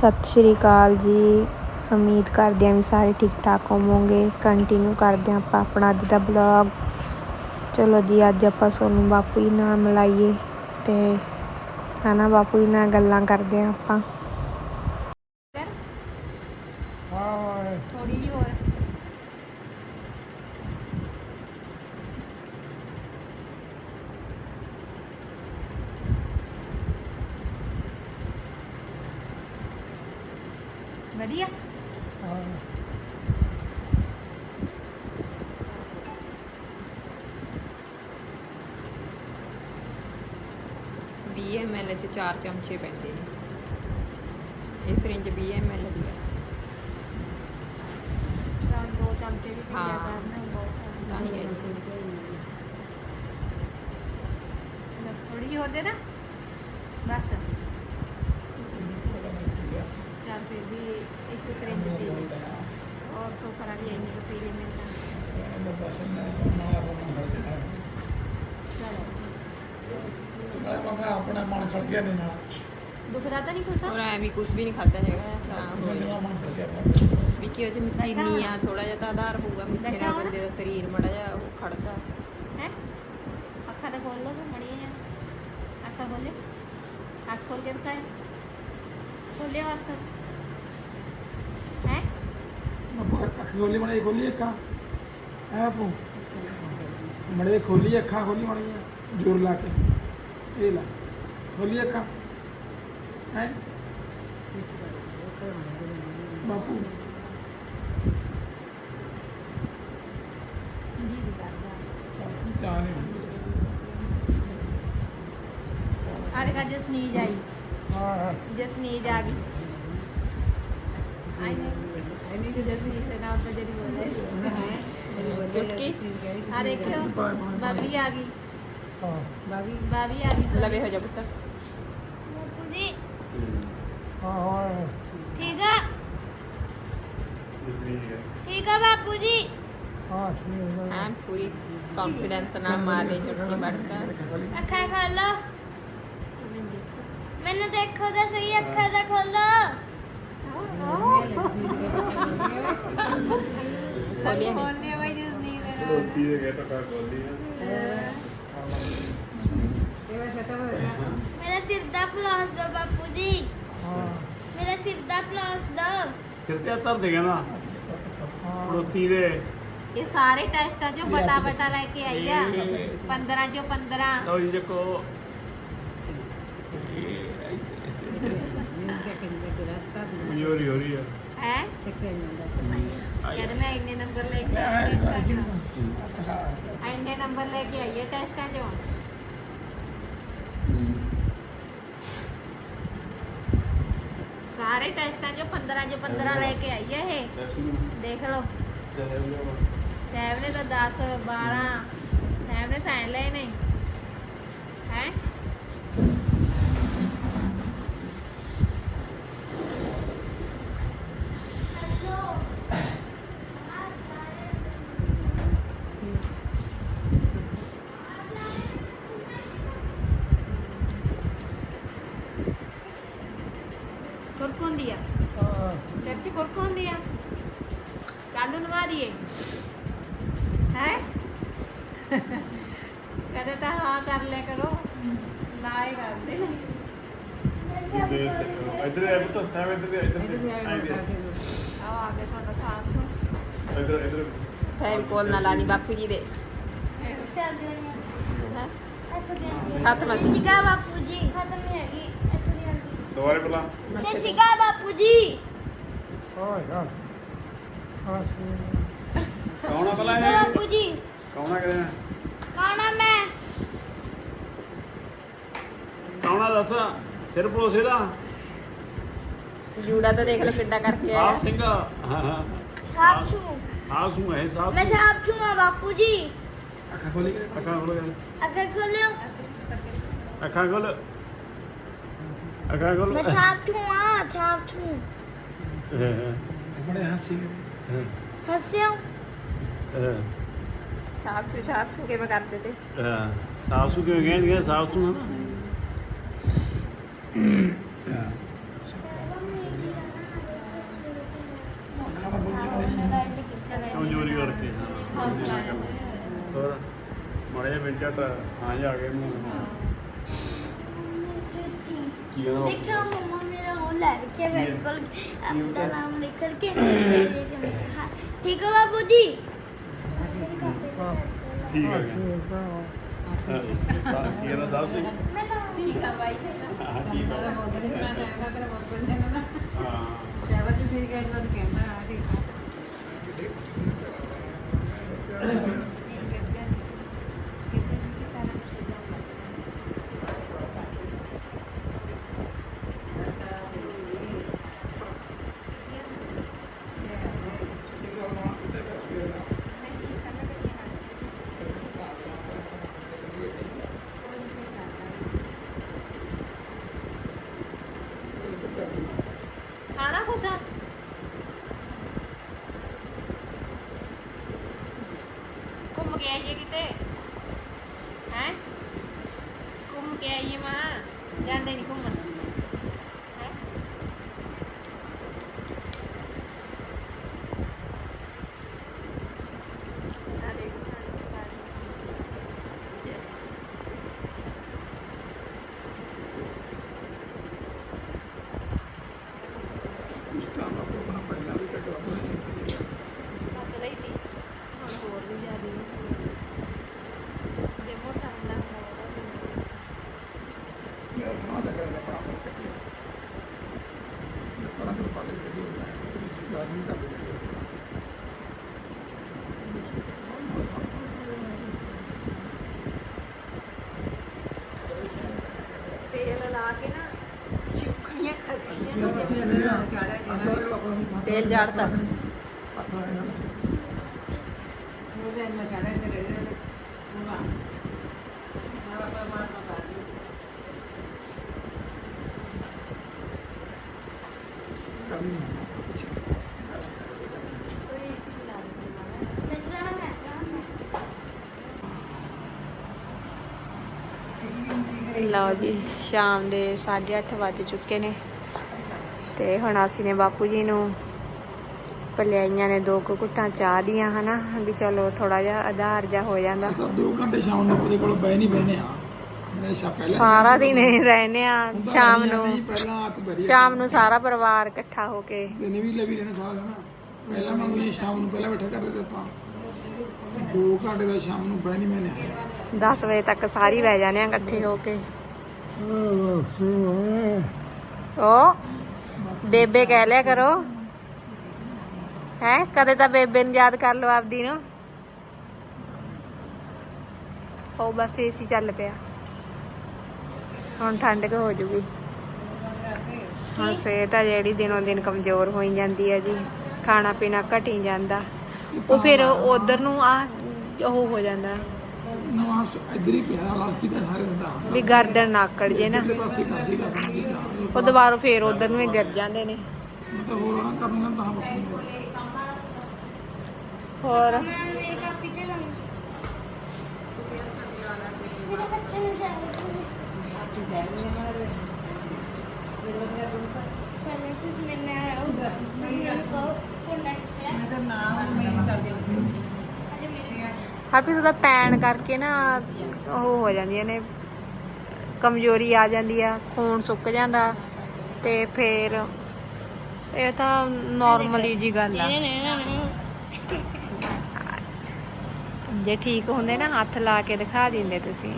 ਸਤਿ ਸ਼੍ਰੀ ਅਕਾਲ ਜੀ। ਉਮੀਦ ਕਰਦੇ ਹਾਂ ਵੀ ਸਾਰੇ ਠੀਕ ਠਾਕ ਹੋਵੋਗੇ। ਕੰਟੀਨਿਊ ਕਰਦੇ ਹਾਂ ਆਪਾਂ ਆਪਣਾ ਅੱਜ ਦਾ ਬਲੌਗ ਚਲੋ ਜੀ, ਅੱਜ ਆਪਾਂ ਸੋਨੂੰ ਬਾਪੂ ਜੀ ਨਾਲ ਮਿਲਾਈਏ ਤੇ ਹਨਾ, ਬਾਪੂ ਜੀ ਨਾਲ ਗੱਲਾਂ ਕਰਦੇ ਹਾਂ ਆਪਾਂ ਥੋੜੀ ਜਿਹੀ ਹੋਰ ਵਧੀਆ। ਵੀਹ ml ਚ ਚਾਰ ਚਮਚੇ ਪੈਂਦੇ ਨੇ। ਇਸ ਰਿੰਜ 20 ml ਦੀ ਹੈ ਚੱਲ ਦੋ ਚਮਚੇ ਵੀ ਪੀ ਲਿਆ ਹਾਂ। ਕਰਨਾ ਬਹੁਤ ਤਾਂ ਹੀ ਹੈ ਥੋੜੀ ਜਿਹੀ ਹੋਰ ਦੇ ਨਾ ਬਸ। ਇੱਕ ਸਿਰਿੰਜ ਪੀ ਲਈ ਔਰ ਸੋਫਰਾ ਵੀ ਇੰਨੀ ਕੁ ਪੀ ਲਈ ਮੇਰੇ ਨਾਲ ਚਲੋ ਆਪਣਾ ਮਨ ਖੜ ਗਿਆ ਨਹੀਂ ਨਾ ਦੁਖਦਾ ਤਾਂ ਨਹੀਂ ਕੁਛ ਔਰ ਐਵੇਂ ਕੁਝ ਵੀ ਨਹੀਂ ਖਾਦਾ ਹੈਗਾ। ਵੀ ਕਿ ਉਹ ਚ ਚੀਨੀ ਆ ਥੋੜਾ ਜਿਹਾ ਤਾਂ ਆਧਾਰ ਹੋਊਗਾ ਮਿੱਠੇ ਨਾਲ? ਬੰਦੇ ਦਾ ਸਰੀਰ ਮੜਾ ਜਿਹਾ ਉਹ ਖੜਦਾ। ਹੈ? ਅੱਖਾਂ ਤਾਂ ਖੋਲ ਲੋ ਮੜੀਆਂ ਜਾਂ ਅੱਖਾਂ ਖੋਲੇ ਅੱਖ ਖੋਲ ਕੇ ਦਿਖਾਏ ਖੋਲੇ ਅੱਖ ਖੋਲੀ ਮੜੇ ਖੋਲੀ ਅੱਖਾਂ। ਐ ਪੂ ਮੜੇ ਖੋਲੀ ਅੱਖਾਂ ਖੋਲੀ ਮੜੀਆਂ ਜ਼ੋਰ ਲਾ ਕੇ। ਇਹ ਲਾ। ਖੋਲੀ ਅੱਖਾਂ। ਹੈ? ਬਾਪੂ। ਜੀ ਦੀ ਕਰਦਾ ਚਾਹ ਨਹੀਂ ਆਰੇ ਕਾ ਜਸਨੀਜ ਆਈ। ਹਾਂ। ਜਸਨੀਜ ਆ ਗਈ। ਆਈ ਨਹੀਂ। ਇਹਨੀ ਕਿ ਜਸਨੀਜ ਦੇ ਨਾਮ ਤੇ ਜਿਹੜੀ ਬੋਲੇ ਚੁਟਕੀ ਆ ਦੇਖਿਓ ਬਬਲੀ ਆ ਗਈ ਹਾਂ ਬਾਬੀ ਬਾਬੀ ਆ ਗਈ ਲਵੇ ਹੋ ਜਾ ਪੁੱਤ ਬਾਪੂ ਜੀ ਹਾਂ ਹਾਂ ਠੀਕ ਆ ਠੀਕ ਆ ਬਾਪੂ ਦੇਖੋ ਬਾਪੂ ਜੀ। ਹਾਂ। ਮੇਰਾ ਸਿਰ ਦਾ ਫਲਾਸ ਦੋ। ਸਿਰ ਤੇ ਧਰ ਦੇ ਕਹਿੰਦਾ ਪ੍ਰੋਤੀ ਦੇ। ਇਹ ਸਾਰੇ ਟੈਸਟਾਂ ਚੋਂ ਬਟਾ ਬਟਾ ਲੈ ਕੇ ਆਈ ਆ। 15 ਚੋਂ 15 ਲਓ ਜੀ ਦੇਖੋ ਮਯੂਰੀ ਹੋ? ਰਹੀ ਹੈ ਹੈ ਯਾਰ ਮੈਂ ਇੰਨੇ ਨੰਬਰ ਲੈ ਕੇ ਆਈ ਟੈਸਟਾਂ ਚੋਂ ਇੰਨੇ ਨੰਬਰ ਲੈ ਕੇ ਆਈ ਹੈ ਟੈਸਟਾਂ ਚੋਂ। ਸਾਰੇ ਟੈਸਟਾਂ ਚੋਂ 15 ਚੋਂ 15 ਲੈ ਕੇ ਆਈ ਹੈ ਇਹ। ਦੇਖ ਲਓ। ਸਹਿਬ ਨੇ ਤਾਂ 10 12 ਸਹਿਬ ਨੇ ਤਾਂ ਐਂ ਲਏ ਨੇ। ਹੈ? ਆ। ਆ। ਕੱਲ ਨੂੰ ਨਵਾ ਦਈਏ। ਹੈ? ਕਦੇ ਤਾਂ ਹਾਂ ਕਰ ਲਿਆ ਕਰੋ। ਨਾ ਹੀ ਕਰਦੇ। ਨੇ ਇੱਧਰ ਇਹ ਪੁੱਤ ਸਾਹਿਬ ਇੱਧਰ ਇੱਧਰ ਆਓ ਆ। ਗਏ ਤੁਹਾਡਾ ਸਾਫ਼ ਸੋ ਇੱਧਰ ਇੱਧਰ। ਫੈਵਿਕੋਲ ਨਾਲ ਲਾ ਦੀ ਬਾਪੂ ਜੀ ਦੇ। ਚੱਲ ਜੀ ਹੈਂ? ਇੱਥੋਂ ਦੀ ਖਤਮ ਸ਼੍ਰੀ ਅਕਾਲ ਬਾਪੂ ਜੀ ਖਤਮ ਨਹੀਂ ਹੈਗੀ। ਇੱਥੋਂ ਦੀ ਆਂਦੀ ਦੁਬਾਰੇ ਬੁਲਾ ਸਤਿ ਸ਼੍ਰੀ ਅਕਾਲ ਬਾਪੂ ਜੀ ਹਾਂ ਹਾਂ ਹਾਂ ਸੀ ਕੌਣਾ ਬਲਾ ਠੀਕ ਆ ਹੈ ਬਾਪੂ ਜੀ ਕੌਣਾ ਕਰੇ ਕੌਣਾ ਮੈਂ ਕੌਣਾ ਦੱਸ ਸਿਰ ਪਲੋਸੇ ਦਾ ਜੂੜਾ ਤਾਂ ਦੇਖ ਲਓ ਕਿੱਡਾ ਕਰਕੇ ਆਇਆ ਸਾਫ਼ ਸਿੰਘ ਹਾਂ ਹਾਂ ਸਾਪ ਛੂ ਸਾਫ਼ ਸੂ ਹੈ ਸਾਫ਼ ਮੈਂ ਸਾਪ ਛੂ ਆ ਬਾਪੂ ਜੀ ਅੱਖਾਂ ਖੋਲੀ ਕੇ ਅੱਖਾਂ ਖੋਲ ਅੱਗੇ ਖੋਲਿਓ ਅੱਖਾਂ ਖੋਲ አጋግሎ መቻችሁ አቻችሁ ዝም ብለህ ሀሴው ሀሴው ਸਾਫ਼ ਸਾਫ਼ ਸੁਕੇ ਮੈਂ ਕਰਦੇ ਤੇ? ਸਾਫ਼ ਸੁਕੇ ਗਏ ਗਏ ਸਾਫ਼ ਸੁ ਕਮਜ਼ੋਰੀ ਕਰਕੇ। ਹਾਂ। ਮੜੇ ਮਿੰਟ ਹਾਂ ਜਾ ਕੇ ਮੂੰਹ ਕੀ ਉਹਦਾ ਦੇਖਿਆ ਮੰਮਾ ਮੇਰਾ ਉਹ ਲੈ ਕੇ ਮੇਰੇ ਕੋਲ। ਆਪਣਾ ਨਾਮ ਲਿਖ ਕੇ ਠੀਕ ਹੈ ਬਾਬੂ ਜੀ ਠੀਕ ਹੈ ਕੀ ਇਹਦਾ ਸਾਹਿਬ ਜੀ ਠੀਕ ਹੈ ਬਾਈ ਹਾਂ ਠੀਕ ਹੈ ਬਹੁਤ ਵਧੀਆ ਸੁਣਾ ਸਾਹਿਬ ਦਾ ਬਹੁਤ ਵਧੀਆ ਨਾ ਹਾਂ ਸਾਹਿਬ ਜੀ ਦੀ। ਗੱਲ ਕਹਿੰਦਾ ਹਾਂ ਠੀਕ ਹੈ। ਘੁੰਮ ਕਿਤੇ ਹੈ ਘੁੰਮ ਕੇ ਆਈਏ ਮਾਂ ਜਾਂਦੇ ਨਹੀਂ ਘੁੰਮਣ ਹੈਂ? ਆ ਦੇਖੋ ਠੰਡ ਸਾਰੀ ਉਸ ਟਾਈਮ ਆਪਾਂ ਆਪਣਾ ਪਹਿਲਾਂ ਵੀ ਕੱਟਵਾ ਲੱਗ ਲਈ ਤੀ ਹੁਣ ਹੋਰ ਵੀ ਜ਼ਿਆਦਾ ਜੇ ਮੋਟਾ ਹੁੰਦਾ ਹੁੰਦਾ ਉਹਦਾ ਮੇਰਾ ਸਮਾਂ ਦਾ ਕਰਿਆ ਆਪਣਾ ਆਪਣਾ ਕੱਟਿਆ ਬੜਾ ਕਰ ਪਾ ਲਈ ਤੇ ਗਾਰਡਨ ਦਾ ਵੀ ਤੇਲ ਲਾ ਕੇ ਨਾ ਚੁੱਕਣੀਆਂ ਕਰਦੀਆਂ ਤੇਲ ਤੇਲ ਝਾੜਤਾ ਉਹਦੇ ਅੰਦਰ ਚੜਾ ਤੇ ਰੇੜੇ ਦੇ ਪੂਰਾ ਨਾ ਤਾਂ ਮਾਸ ਨਾ ਕੋਈ ਇਸੀ ਚਲਾ ਦੇ नचला नचला ਲਓ ਜੀ ਸ਼ਾਮ ਦੇ 8:30 ਵੱਜ ਚੁੱਕੇ ਨੇ ਤੇ ਹੁਣ ਅਸੀਂ ਨੇ ਬਾਪੂ ਜੀ ਨੂੰ ਭਲਿਆਈਆਂ ਨੇ ਦੋ ਕੁ ਘੁੱਟਾਂ ਚਾਹ ਦੀਆਂ ਹਨਾ? ਵੀ ਚਲੋ ਥੋੜਾ ਜਿਹਾ ਆਧਾਰ ਜਾ ਹੋ ਜਾਂਦਾ। ਦੋ ਘੰਟੇ ਸ਼ਾਮ ਨੂੰ ਉਹਦੇ ਕੋਲ ਬਹਿ ਨਹੀਂ ਬਹਿਨੇ ਆ। ਸਾਰਾ ਦਿਨ ਹੀ ਰਹਿੰਦੇ ਆ ਸ਼ਾਮ ਨੂੰ। ਸ਼ਾਮ ਨੂੰ ਸਾਰਾ ਪਰਿਵਾਰ ਇਕੱਠਾ ਹੋ ਕੇ। ਦਿਨ ਵੀ ਲਵੀ ਰਹਿਣਾ ਸਾਰਾ ਦਿਨ। ਪਹਿਲਾਂ ਵਾਂਗੂ ਜੀ ਸ਼ਾਮ ਨੂੰ ਪਹਿਲਾਂ ਬੈਠਾ ਕਰਦੇ ਤੇ ਆਪਾਂ ਦੋ ਘੰਟੇ ਦਾ ਸ਼ਾਮ ਨੂੰ ਬਹਿ ਨਹੀਂ ਬਹਿਨੇ 10 ਵਜੇ ਤੱਕ ਸਾਰੀ ਬਹਿ ਜਾਂਦੇ ਆ ਇਕੱਠੇ ਹੋ ਕੇ। ਓ ਬੇਬੇ ਕਹਿ ਲਿਆ ਕਰੋ। ਹੈ? ਕਦੇ ਤਾਂ ਬੇਬੇ ਨੂੰ ਯਾਦ ਕਰ ਲਓ ਆਪਦੀ ਨੂੰ। ਉਹ ਬਸ ਏਸੀ ਚੱਲ ਪਿਆ। ਹੁਣ ਠੰਡ ਕੁ ਹੋ ਜੂਗੀ। ਹਾਂ ਸਿਹਤ ਆ ਜਿਹੜੀ ਦਿਨੋਂ ਦਿਨ ਕਮਜ਼ੋਰ ਹੋਈ ਜਾਂਦੀ ਹੈ ਜੀ। ਖਾਣਾ ਪੀਣਾ ਘਟੀ ਜਾਂਦਾ। ਉਹ ਫਿਰ ਉਧਰ ਨੂੰ ਆ, ਉਹ ਹੋ ਜਾਂਦਾ। ਨਵਾਂ ਇਧਰ ਹੀ ਪਿਆ ਲਾਸਟੀ ਦਾ ਸਾਰੇ ਦਾ ਵੀ ਗਰਦਨ ਨਾਕੜ ਜੇ ਨਾ। ਉਹ ਦੁਬਾਰਾ ਫੇਰ ਉਧਰ ਨੂੰ ਹੀ ਗਿਰ ਜਾਂਦੇ ਨੇ। ਮਤਲਬ ਹੋਰ ਕਰਨਾ ਤਾਂ ਬੱਕੀ ਹੋਰ? ਹਾਪੀ ਦਾ ਪੈਣ ਕਰਕੇ ਨਾ ਉਹ ਹੋ ਜਾਂਦੀਆਂ ਨੇ ਕਮਜ਼ੋਰੀ ਆ ਜਾਂਦੀ ਆ ਖੂਨ ਸੁੱਕ ਜਾਂਦਾ ਤੇ ਫੇਰ ਇਹ ਤਾਂ ਨਾਰਮਲੀ ਜੀ ਗੱਲ ਆ। ਜੇ ਠੀਕ ਹੁੰਦੇ ਨਾ ਹੱਥ ਲਾ ਕੇ ਦਿਖਾ ਦਿੰਦੇ ਤੁਸੀਂ।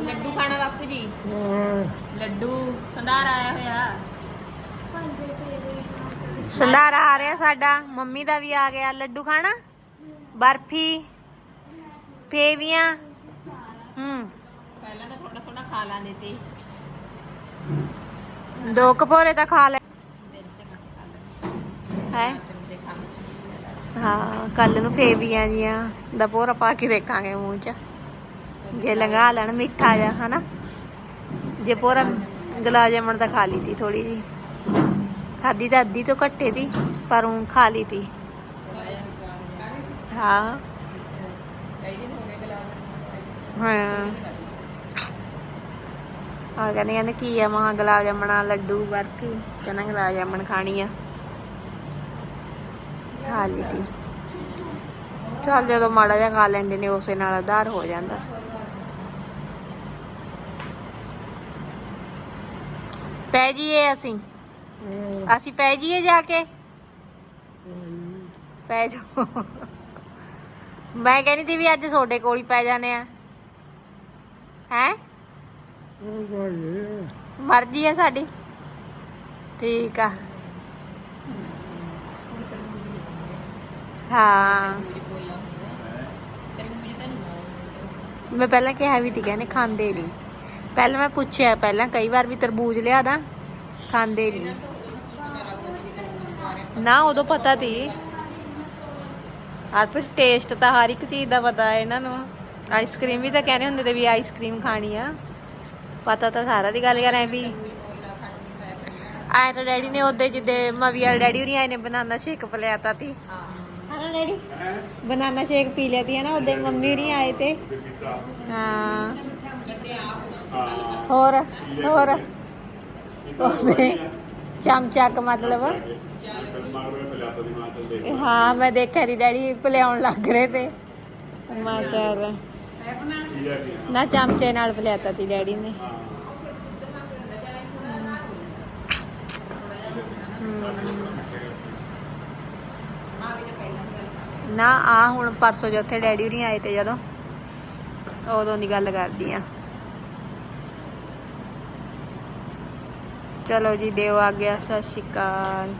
ਲੱਡੂ ਖਾਣਾ ਬਾਪੂ ਜੀ। ਲੱਡੂ ਸੰਧਾਰ ਆਇਆ ਹੋਇਆ। ਸੰਧਾਰ ਆ ਰਿਹਾ ਸਾਡਾ। ਮੰਮੀ ਦਾ ਵੀ ਆ ਗਿਆ। ਲੱਡੂ ਖਾਣਾ? ਬਰਫੀ ਫੇਵੀਆਂ। ਹੂੰ। ਪਹਿਲਾਂ ਤਾਂ ਥੋੜਾ ਥੋੜਾ ਖਾ ਲਾਂਦੇ ਤੇ। ਦੋ ਕਪੋਰੇ ਤਾਂ ਖਾ ਲੈ। ਹੈ? ਹਾਂ ਕੱਲ ਨੂੰ ਫੇਵੀਆਂ ਜੀਆਂ ਦਾ ਪੋਰਾ ਪਾ ਕੇ ਦੇਖਾਂਗੇ ਮੂੰਹ 'ਚ। ਜੇ ਲੰਗਾ ਲੈਣ ਮਿੱਠਾ ਜਾ ਹਨਾ? ਜੇ ਪੋਰਾ ਗੁਲਾਬ ਜਾਮਣ ਤਾਂ ਖਾ ਲਈ ਤੀ ਥੋੜੀ ਜੀ ਖਾਦੀ ਤਾਂ ਅੱਧੀ ਤੋਂ ਘੱਟੇ ਦੀ ਪਰ ਉਹ ਖਾ ਲਈ ਤੀ। ਹਾਂ। ਹਾਂ। ਆ ਕਹਿੰਦੇ ਕਹਿੰਦੇ ਕੀ ਆ? ਮਹਾ ਗੁਲਾਬ ਜਾਮਣਾ ਲੱਡੂ ਬਰਫੀ ਕਹਿੰਦਾ ਗੁਲਾਬ ਜਾਮਣ ਖਾਣੀ ਆ। ਖਾ ਲਈ ਤੀ। ਚੱਲ ਜਦੋਂ ਮਾੜਾ ਜਿਹਾ ਖਾ ਲੈਂਦੇ ਨੇ ਉਸੇ ਨਾਲ ਆਧਾਰ ਹੋ ਜਾਂਦਾ। ਪੈ ਜੀਏ ਅਸੀਂ? ਅਸੀਂ ਪੈ ਜੀਏ ਜਾ ਕੇ? ਪੈ ਜਾ ਮੈਂ ਕਹਿੰਦੀ ਤੀ ਵੀ ਅੱਜ ਤੁਹਾਡੇ ਕੋਲ ਹੀ ਪੈ ਜਾਣੇ ਆ। ਹੈ? ਮਰਜ਼ੀ ਆ ਸਾਡੀ। ਠੀਕ ਆ। ਹਾਂ। ਮੈਂ ਪਹਿਲਾਂ ਕਿਹਾ ਵੀ ਤੀ, ਕਹਿੰਦੇ ਖਾਂਦੇ ਨਹੀਂ ਪਹਿਲਾਂ ਮੈਂ ਪੁੱਛਿਆ, ਪਹਿਲਾਂ ਕਈ ਵਾਰ ਵੀ ਤਰਬੂਜ ਲਿਆ ਦਾਂ ਖਾਂਦੇ ਨਹੀਂ ਨਾ, ਉਦੋਂ ਪਤਾ ਤੀ। ਹਰ ਟੇਸਟ ਤਾਂ ਹਰ ਇੱਕ ਚੀਜ਼ ਦਾ ਪਤਾ ਹੈ ਇਹਨਾਂ ਨੂੰ। ਆਈਸਕ੍ਰੀਮ ਵੀ ਤਾਂ ਕਹਿੰਦੇ ਹੁੰਦੇ ਤੇ ਵੀ ਆਈਸਕ੍ਰੀਮ ਖਾਣੀ ਆ। ਪਤਾ ਤਾਂ ਸਾਰਾ ਦੀ ਗੱਲ ਕਰ ਐ ਵੀ। ਆਏ ਤਾਂ ਡੈਡੀ ਨੇ ਉਹਦੇ ਜਿੱਦੇ ਮਵੀ ਵਾਲੇ ਡੈਡੀ ਹੋਰੀ ਆਏ ਨੇ ਬਨਾਨਾ ਸ਼ੇਕ ਪਿਲਾਤਾ ਤੀ ਹਾਂ ਡੈਡੀ। ਬਨਾਨਾ ਸ਼ੇਕ ਪੀ ਲਿਆ ਤੀ ਹੈ ਨਾ ਉਹਦੇ ਮੰਮੀ ਹੋਰੀ ਆਏ ਤੇ। ਹਾਂ। ਹੋਰ ਹੋਰ। ਉਹਦੇ ਚਮਚਕ ਮਤਲਬ। ਹਾਂ ਮੈਂ ਦੇਖਿਆ ਦੀ ਡੈਡੀ ਪਿਲਾਉਣ ਲੱਗ ਰਹੇ ਤੇ। ਮਾ ਚੱਲ ਨਾ ਚਮਚੇ ਨਾਲ ਪਿਲਾਤਾ ਤੀ ਡੈਡੀ ਨੇ। ਨਾ, ਆ ਹੁਣ ਪਰਸੋਂ ਜੋ ਉੱਥੇ ਡੈਡੀ ਨਹੀਂ ਆਏ ਤੇ ਜਦੋਂ ਉਦੋਂ ਦੀ ਗੱਲ ਕਰਦੀ ਆ। ਚਲੋ ਜੀ ਦੇਵ ਆ ਗਿਆ, ਸਤਿ ਸ਼੍ਰੀ ਅਕਾਲ।